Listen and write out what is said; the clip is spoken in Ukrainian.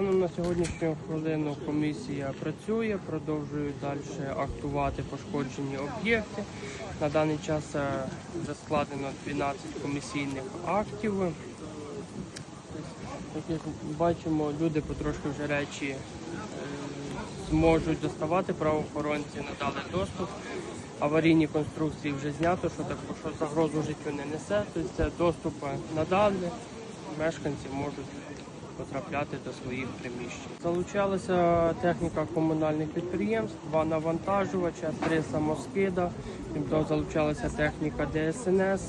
На сьогоднішню хвилину комісія працює, продовжує далі актувати пошкоджені об'єкти. На даний час е, складено 12 комісійних актів. Як бачимо, люди потрошки вже речі е, зможуть доставати. Правоохоронці надали доступ. Аварійні конструкції вже знято, що так що загрозу життю не несе. Тобто доступ надали. Мешканці можуть потрапляти до своїх приміщень. Залучалася техніка комунальних підприємств, два навантажувача, три самоскида. Крім того, залучалася техніка ДСНС.